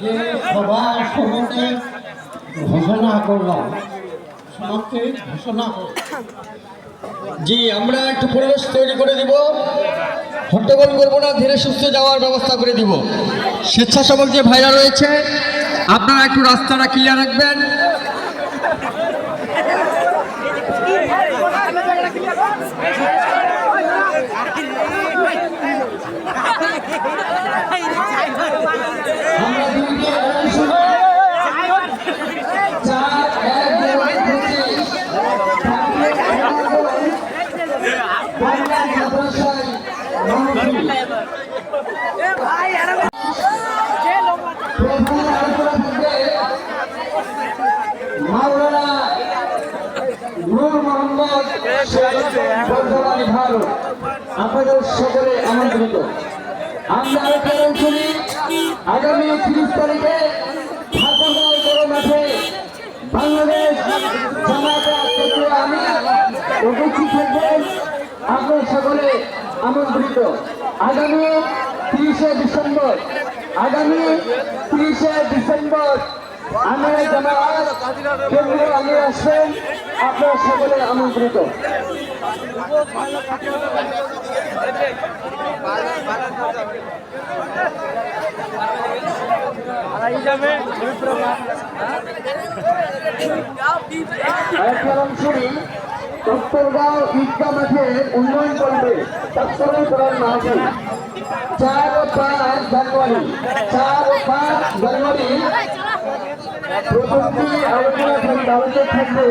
যে ঘোষণা করলাম সমাপ্তি ঘোষণা করলাম জি আমরা একটু পরিবেশ তৈরি করে দিব হট্টগোল করব না ধীরে সুস্থে যাওয়ার ব্যবস্থা করে দিব স্বেচ্ছাসেবক যে ভাইরা রয়েছে আপনারা একটু রাস্তাটা ক্লিয়ার রাখবেন মাওলানা নূর মোহাম্মদ বর্ধমানী ভারত আপনাদের সকলে আমন্ত্রিত আমরা আরেকটা শুনি আগামী তিরিশ তারিখে বড় মাঠে বাংলাদেশ জামাতে আমি উপস্থিত থাকবেন আপনার সকলে আমন্ত্রিত। আগামী তিরিশে ডিসেম্বর আগামী তিরিশে ডিসেম্বর আমি জামাত আমি আসবেন আপনার সকলে আমন্ত্রিত। শুনি দত্তরগাঁও ঈদগা মাঠে উন্নয়ন করবে তৎপরণ করার মাহফিল চার ও পাঁচ জানুয়ারি, চার ও পাঁচ জানুয়ারি। প্রথমটি আলোচনা থাকবে